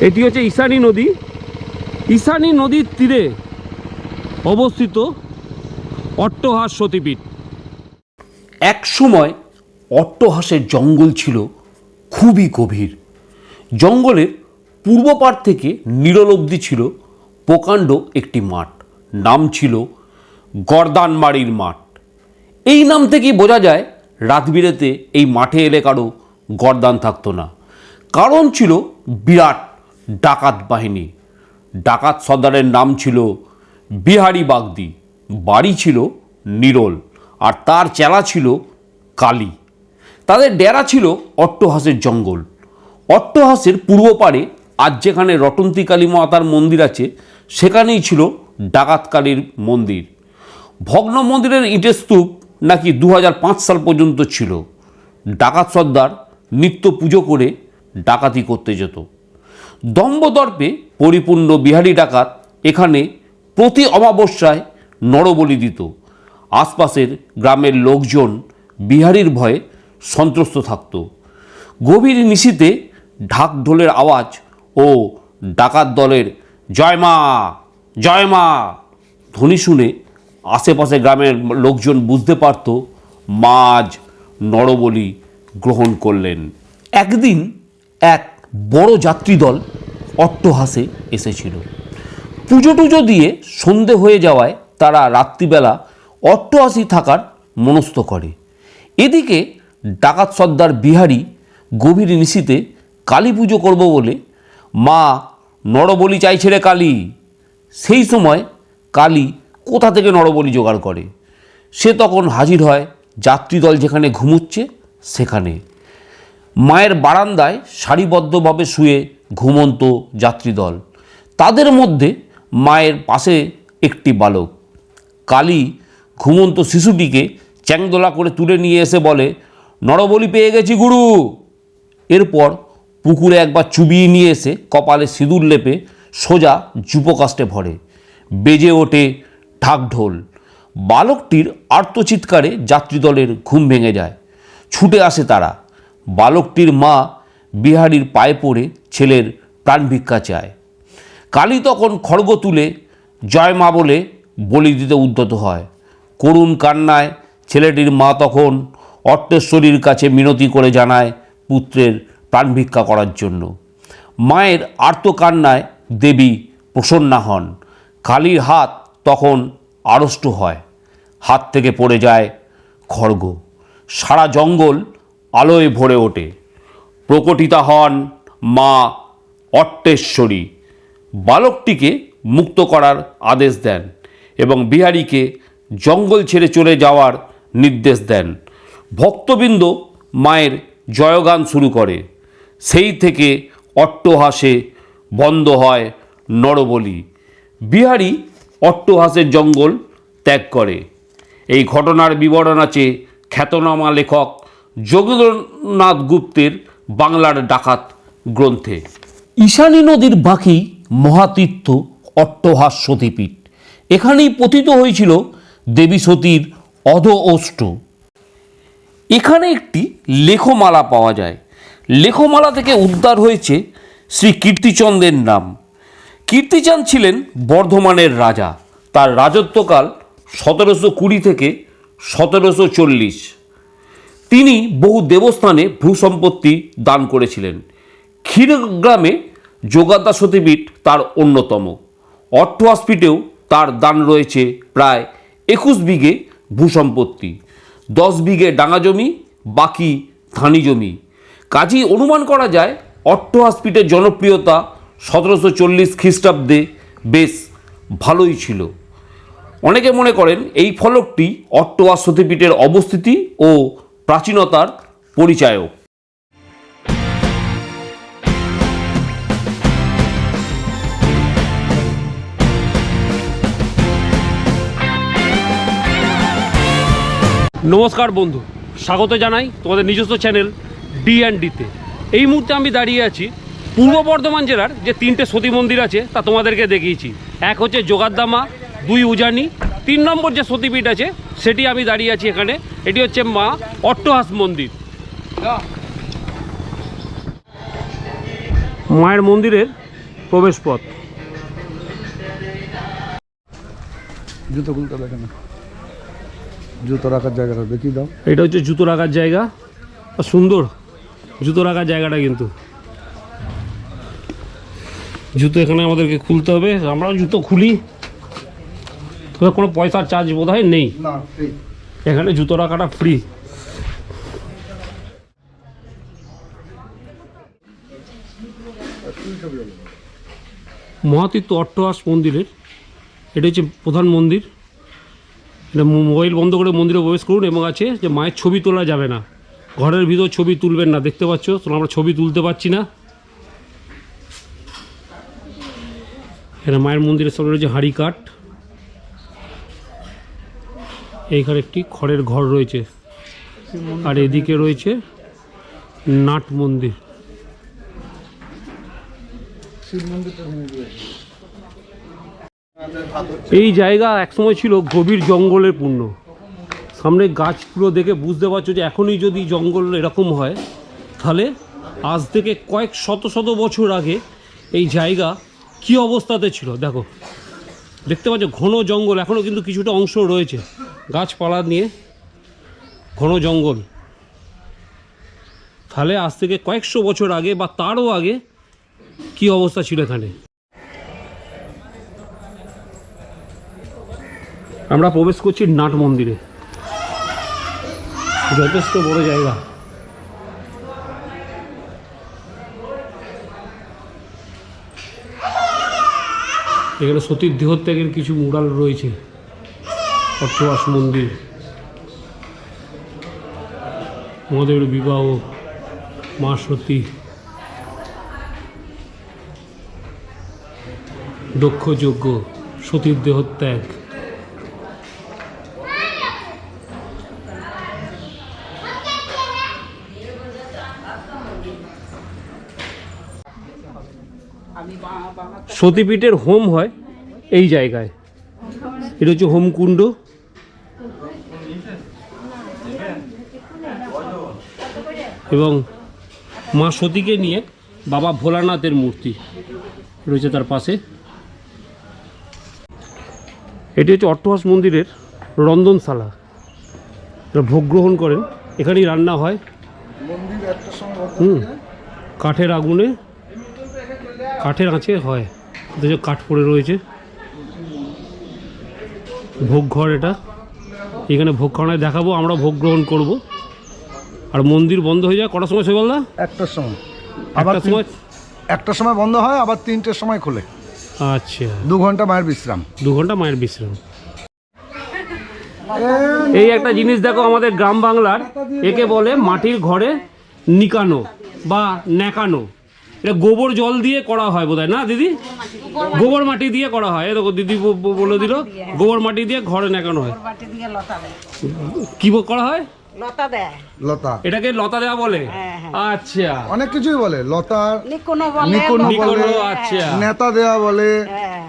এটি হচ্ছে ঈশানী নদী। ঈশানী নদীর তীরে অবস্থিত অট্টহাস সতীপীঠ। এক সময় অট্টহাসের জঙ্গল ছিল খুবই গভীর। জঙ্গলের পূর্ব পার থেকে নিরল অবধি ছিল প্রকাণ্ড একটি মাঠ। নাম ছিল গর্দানমারির মাঠ। এই নাম থেকেই বোঝা যায় রাত বিরেতে এই মাঠে এলে কারও গর্দান থাকতো না। কারণ ছিল বিরাট ডাকাত বাহিনী। ডাকাত সর্দারের নাম ছিল বিহারি বাগদি। বাড়ি ছিল নিরল আর তার চেলা ছিল কালী। তাদের ডেরা ছিল অট্টহাসের জঙ্গল। অট্টহাসের পূর্ব পারে আজ যেখানে রটন্তী কালী মাতার মন্দির আছে, সেখানেই ছিল ডাকাত কালীর মন্দির। ভগ্ন মন্দিরের ইটের স্তূপ নাকি দু হাজার পাঁচ সাল পর্যন্ত ছিল। ডাকাত সর্দার নিত্য পুজো করে ডাকাতি করতে যেত। দম্বদর্পে পরিপূর্ণ বিহারি ডাকাত এখানে প্রতি অমাবস্যায় নরবলি দিত। আশপাশের গ্রামের লোকজন বিহারির ভয়ে সন্ত্রস্ত থাকত। গভীর নিশীতে ঢাক ঢোলের আওয়াজ ও ডাকাত দলের জয় মা জয় মা ধ্বনি শুনে আশেপাশে গ্রামের লোকজন বুঝতে পারত মাঝ নরবলি গ্রহণ করলেন। একদিন এক বড় যাত্রী দল অট্টহাসে এসেছিল। পুজো টুজো দিয়ে সন্ধে হয়ে যাওয়ায় তারা রাত্রিবেলা অট্টহাসি থাকার মনস্থ করে। এদিকে ডাকাত সর্দার বিহারি গভীর নিশিতে কালী পুজো করব বলে, মা, নরবলি চাইছে রে কালী। সেই সময় কালী কোথা থেকে নরবলি জোগাড় করে? সে তখন হাজির হয় যাত্রীদল যেখানে ঘুমুচ্ছে সেখানে। মায়ের বারান্দায় সারিবদ্ধভাবে শুয়ে ঘুমন্ত যাত্রীদল। তাদের মধ্যে মায়ের পাশে একটি বালক। কালী ঘুমন্ত শিশুটিকে চ্যাংদোলা করে তুলে নিয়ে এসে বলে, নরবলি পেয়ে গেছি গুরু। এরপর পুকুরে একবার চুবিয়ে নিয়ে এসে কপালে সিঁদুর লেপে সোজা যুপকাষ্টে ভরে। বেজে ওঠে ঢাকঢোল বালকটির আর্তচিৎকারে যাত্রীদলের ঘুম ভেঙে যায়। ছুটে আসে তারা। বালকটির মা বিহারীর পায়ে পড়ে ছেলের প্রাণ ভিক্ষা চায়। কালী তখন খড়গ তুলে জয় মা বলে বলি দিতে উদ্যত হয়। করুণ কান্নায় ছেলেটির মা তখন অট্টেশ্বরীর কাছে মিনতি করে জানায় পুত্রের প্রাণ ভিক্ষা করার জন্য। মায়ের আর্ত কান্নায় দেবী প্রসন্না হন। কালীর হাত তখন আড়ষ্ট হয়। হাত থেকে পড়ে যায় খড়গ। সারা জঙ্গল আলোয় ভরে ওঠে। প্রকটিতা হন মা অট্টেশ্বরী। বালকটিকে মুক্ত করার আদেশ দেন এবং বিহারীকে জঙ্গল ছেড়ে চলে যাওয়ার নির্দেশ দেন। ভক্তবৃন্দ মায়ের জয়গান শুরু করে। সেই থেকে অট্টহাসে বন্ধ হয় নরবলি। বিহারি অট্টহাসের জঙ্গল ত্যাগ করে। এই ঘটনার বিবরণ আছে খ্যাতনামা লেখক যোগেন্দ্রনাথ গুপ্তের বাংলার ডাকাত গ্রন্থে। ঈশানী নদীর বাকি মহাতীর্থ অট্টহাস সতীপীঠ এখানেই পতিত হয়েছিল দেবী সতীর অধ অষ্ট। এখানে একটি লেখমালা পাওয়া যায়। লেখমালা থেকে উদ্ধার হয়েছে শ্রী কীর্তিচন্দ্রের নাম। কীর্তিচাঁদ ছিলেন বর্ধমানের রাজা। তার রাজত্বকাল সতেরোশো কুড়ি থেকে সতেরোশো চল্লিশ। তিনি বহু দেবস্থানে ভূসম্পত্তি দান করেছিলেন। ক্ষীরগ্রামে যোগাদা সতীপীঠ তার অন্যতম। অট্টহাসপীঠেও তার দান রয়েছে প্রায় একুশ বিঘে ভূসম্পত্তি। দশ বিঘে ডাঙা জমি, বাকি ধানি জমি। কাজেই অনুমান করা যায়, অট্টহাসপীঠের জনপ্রিয়তা সতেরোশো চল্লিশ খ্রিস্টাব্দে বেশ ভালোই ছিল। অনেকে মনে করেন এই ফলকটি অট্টহাস সতীপীঠের অবস্থিতি ও প্রাচীনতার পরিচায়ক নমস্কার বন্ধু, স্বাগত জানাই তোমাদের নিজস্ব চ্যানেল ডি অ্যান্ড ডিতে। এই মুহূর্তে আমি দাঁড়িয়ে আছি পূর্ব বর্ধমান জেলার যে তিনটে সতী মন্দির আছে তা তোমাদেরকে দেখিয়েছি। এক হচ্ছে যোগাদ্দামা দুই উজানি তিন নম্বর যে সতীপীঠ আছে সেটি আমি দাঁড়িয়ে আছি এখানে। এটি হচ্ছে মা অট্টহাস মন্দির। মায়ের মন্দিরের প্রবেশ পথ জুতো খুলতে দেখে না জুতো রাখার জায়গাটা দেখি দাও এটা হচ্ছে জুতো রাখার জায়গা। সুন্দর জুতো রাখার জায়গাটা কিন্তু। জুতো এখানে আমাদেরকে খুলতে হবে। আমরাও জুতো খুলি। তবে কোনো পয়সার চার্জ বোধ হয় নেই এখানে জুতো রাখাটা ফ্রি মহাতীর্থ অট্টহাস মন্দিরের এটা হচ্ছে প্রধান মন্দির। এটা মোবাইল বন্ধ করে মন্দিরে প্রবেশ করুন এবং আছে যে মায়ের ছবি তোলা যাবে না। ঘরের ভিতর ছবি তুলবেন না দেখতে পাচ্ছ? তো আমরা ছবি তুলতে পারছি না। এখানে মায়ের মন্দিরের সামনে রয়েছে হাঁড়ি কাঠ। এইখানে একটি খড়ের ঘর রয়েছে। আর এদিকে রয়েছে নাট মন্দির। এই জায়গা একসময় ছিল গভীর জঙ্গলে পূর্ণ। সামনে গাছগুলো দেখে বুঝতে পারছ যে এখনই যদি জঙ্গল এরকম হয়, তাহলে আজ থেকে কয়েক শত শত বছর আগে এই জায়গা কি অবস্থাতে ছিল? দেখো, দেখতে পাচ্ছ ঘন জঙ্গল এখনও কিন্তু কিছুটা অংশ রয়েছে। গাছপালা নিয়ে ঘন জঙ্গল। তাহলে আজ থেকে কয়েকশো বছর আগে বা তারও আগে কি অবস্থা ছিল এখানে? আমরা প্রবেশ করছি নাট মন্দিরে। যথেষ্ট বড় জায়গা। এখানে সতীর দেহত্যাগের কিছু মুরাল রয়েছে। অর্থবাস মন্দির। মহাদেবের বিবাহ মা সতী। দক্ষ যজ্ঞ সতীর দেহত্যাগ। সতীপীঠের হোম হয় এই জায়গায়। এটা হচ্ছে হোমকুণ্ড। এবং মা সতীকে নিয়ে বাবা ভোলানাথের মূর্তি রয়েছে তার পাশে। এটি হচ্ছে অট্টহাস মন্দিরের রন্ধনশালা। ভোগ গ্রহণ করেন। এখানেই রান্না হয়। হুম। কাঠের আগুনে কাঠের আঁচে হয়। দেখো কাঠ পড়ে রয়েছে। ভোগ ঘর এটা। এখানে ভোগ খাওয়ানো দেখাবো আমরা ভোগ গ্রহণ করব। আর মন্দির বন্ধ হয়ে যায় কটার সময় সকালদা একটার সময়। আবার একটার সময়? একটার সময় বন্ধ হয় আবার তিনটের সময় খোলে। আচ্ছা। দু ঘণ্টা মায়ের বিশ্রাম। দু ঘণ্টা মায়ের বিশ্রাম। এই একটা জিনিস দেখো আমাদের গ্রাম বাংলার একে বলে মাটির ঘরে নিকানো বা নেকানো এটা গোবর জল দিয়ে করা হয় বোধহয় না দিদি? গোবর মাটি দিয়ে করা হয়। এই দেখো দিদি বলে দিল গোবর মাটি দিয়ে ঘরে নেকানো হয়। মাটি দিয়ে লতা দেয় কি করা হয়? লতা দেয়। লতা। এটাকে লতা দেওয়া বলে? হ্যাঁ, হ্যাঁ। আচ্ছা। অনেক কিছুই বলে লতা নিকোনো বলে বলে আচ্ছা। নেতা দেয়া বলে। হ্যাঁ।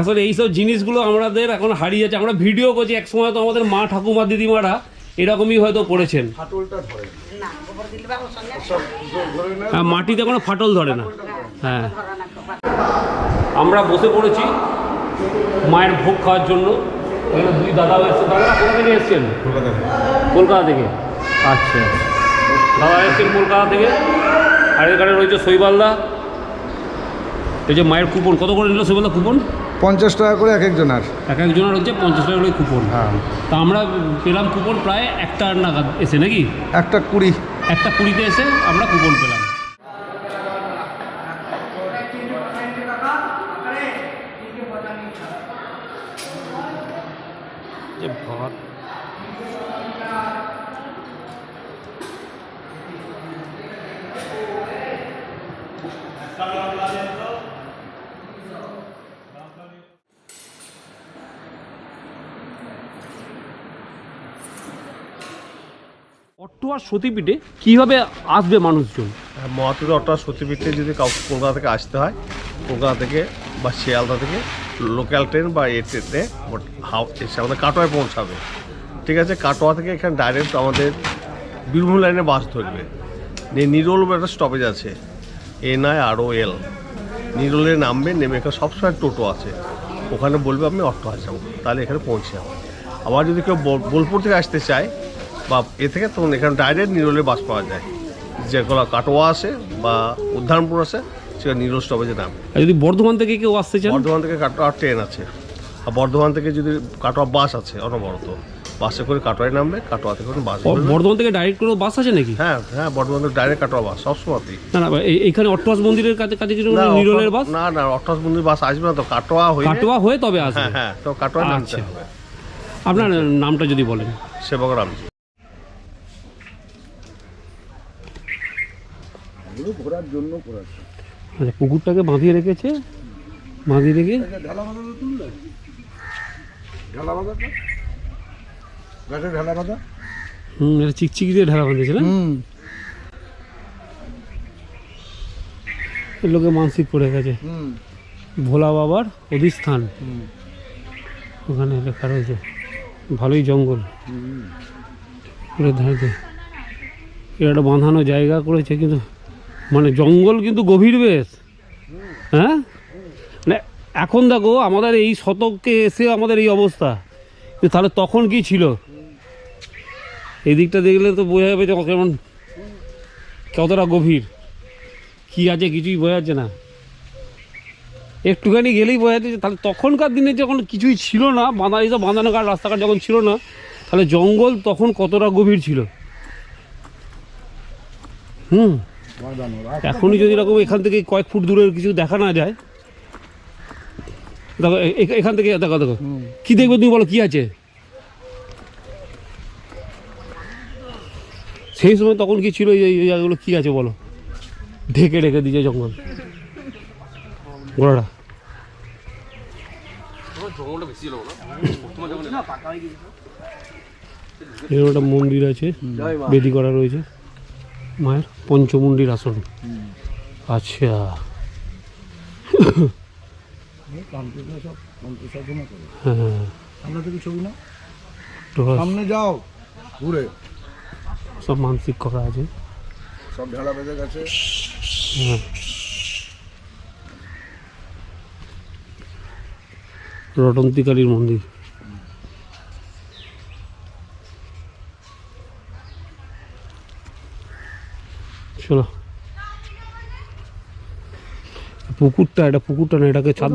আসলে এইসব জিনিসগুলো আমাদের এখন হারিয়ে যাচ্ছে। আমরা ভিডিও করছি এক সময় তো আমাদের মা ঠাকুমা দিদিমারা এরকমই হয়তো পড়েছেন। হ্যাঁ, মাটিতে কোনো ফাটল ধরে না। হ্যাঁ। আমরা বসে পড়েছি মায়ের ভোগ খাওয়ার জন্য। এখানে দুই দাদা এসছে। দাদা কোথা থেকে এসছেন? কলকাতা থেকে। আচ্ছা। দাদা এসছেন কলকাতা থেকে? আর এখানে রয়েছে শৈবালদা। এই যে মায়ের কুপন কত করে নিল শৈবালদা কুপন? পঞ্চাশ টাকা করে এক একজনের এক একজনের হচ্ছে পঞ্চাশ টাকা করে কুপন। হ্যাঁ। তা আমরা পেলাম কুপন প্রায় একটা নাগাদ এসে নাকি? একটা কুড়ি। একটা কুড়িতে এসে আমরা কুপন পেলাম যে ভাত অট্টহাস সতীপীঠে কীভাবে আসবে মানুষজন? মহাতুর অটা সতীপীঠে যদি কাউ কলকাতা থেকে আসতে হয়, কলকাতা থেকে বা শিয়ালদা থেকে লোকাল ট্রেন বা এ এসে আমাদের কাটোয়ায় পৌঁছাবে। ঠিক আছে, কাটোয়া থেকে এখানে ডাইরেক্ট আমাদের বীরভূম লাইনে বাস ধরবে। নিরোল একটা স্টপেজ আছে এন আই আর ও এল নিরলে নামবে, নেমে এখানে সবসময় টোটো আছে। ওখানে বলবে, আমি অট্টহাস যাব। তাহলে এখানে পৌঁছে যাব। আবার যদি কেউ বোল- বোলপুর থেকে আসতে চায় বা এ থেকে তখন এখানে ডাইরেক্ট নিরলে বাস পাওয়া যায়। যেগুলো কাটোয়া আসে বা উদ্যানপুর আসে সেটা নিরল স্টপেজে নাম। আর যদি বর্ধমান থেকে কেউ আসতে চান? বর্ধমান থেকে কাটোয়া ট্রেন আছে। আর বর্ধমান থেকে যদি কাটোয়া বাস আছে অনবরত। বাসে করে কাটোয়ায় নামবে কাটোয়া থেকে বাস বর্ধমান থেকে ডাইরেক্ট কোনো বাস আছে নাকি? হ্যাঁ হ্যাঁ বর্ধমান থেকে ডাইরেক্ট কাটোয়া বাস সবসময়তেই। না না এই- এইখানে অট্টহাস মন্দিরের কাছে কাছে কিছু নিরলের বাস না না অট্টাস মন্দির বাস আসবে না তো কাটোয়া হয়ে কাটোয়া হয়ে তবে হ্যাঁ আসবে। হ্যাঁ তো কাটোয়া নামতে আচ্ছা। হবে। আপনার নামটা যদি বলেন। সেবক রামজি। এগুলো ঘোরার জন্য আচ্ছা পুকুরটাকে বাঁধিয়ে রেখেছে? বাঁধিয়ে রেখে? ঢালা তুললে? ঢালা বাঁধাটা গাছের ঢালা বাঁধা? হুম এটা চিকচিকি দিয়ে ঢালা বাঁধেছে না? হুম। লোকে মানসিক করে গেছে। হুম। ভোলা বাবার হুম। ওখানে লেখা রয়েছে ভালোই জঙ্গল। ধারে এটা একটা বাঁধানো জায়গা করেছে কিন্তু মানে জঙ্গল কিন্তু গভীর বেশ। হ্যাঁ? মানে এখন দেখো, আমাদের এই শতকে এসে আমাদের এই অবস্থা। তাহলে তখন কি ছিল? এই দিকটা দেখলে তো বোঝা যাবে যে কেমন কতটা গভীর। কি আছে কিছুই বোঝা যাচ্ছে না। একটুখানি গেলেই বোঝা যাচ্ছে তাহলে তখনকার দিনে যখন কিছুই ছিল না, বাঁধা এইসব বাঁধানো ঘাট রাস্তাঘাট যখন ছিল না, তাহলে জঙ্গল তখন কতটা গভীর ছিল? হুম। এখনই যদি এরকম এখান থেকে কয়েক ফুট দূরের কিছু দেখা না যায় দেখো এখান থেকে দেখো দেখো। কি দেখবে তুমি বলো কি আছে? সেই সময় তখন কি ছিল এই জায়গাগুলো? কি আছে বলো? ঢেকে ঢেকে দিয়েছে জঙ্গল। ঘোড়াটা একটা মন্দির আছে বেদি করা রয়েছে। মায়ের পঞ্চমুণ্ডির আসন। আচ্ছা। করে হ্যাঁ। সামনে যাও ঘুরে। সব মানসিক করা আছে। সব ঢালা বেঁধে গেছে। হ্যাঁ। রটন্তিকারীর মন্দির চলো পুকুরটা এটা পুকুরটা না এটাকে ছাদ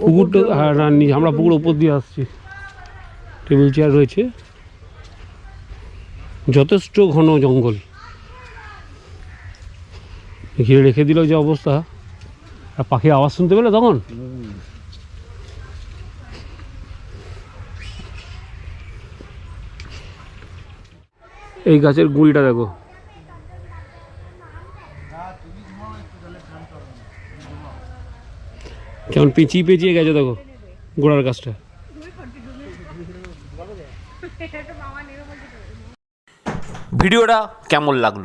পুকুরটা হ্যাঁ না নি- আমরা পুকুর উপর দিয়ে আসছি। টেবিল চেয়ার রয়েছে। যথেষ্ট ঘন জঙ্গল। ঘিরে রেখে দিল যে অবস্থা। আর পাখির আওয়াজ শুনতে পেলে তখন? এই গাছের গুঁড়িটা দেখো। কেমন পেঁচিয়ে পেঁচিয়ে গেছে দেখো, গোড়ার গাছটা ভিডিওটা কেমন লাগল?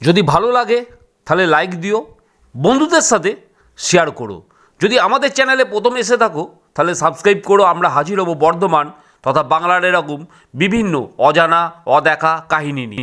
যদি ভালো লাগে, তাহলে লাইক দিও, বন্ধুদের সাথে শেয়ার করো। যদি আমাদের চ্যানেলে প্রথম এসে থাকো, তাহলে সাবস্ক্রাইব করো, আমরা হাজির হব বর্ধমান তথা বাংলার এরকম বিভিন্ন অজানা, অদেখা কাহিনী নিয়ে।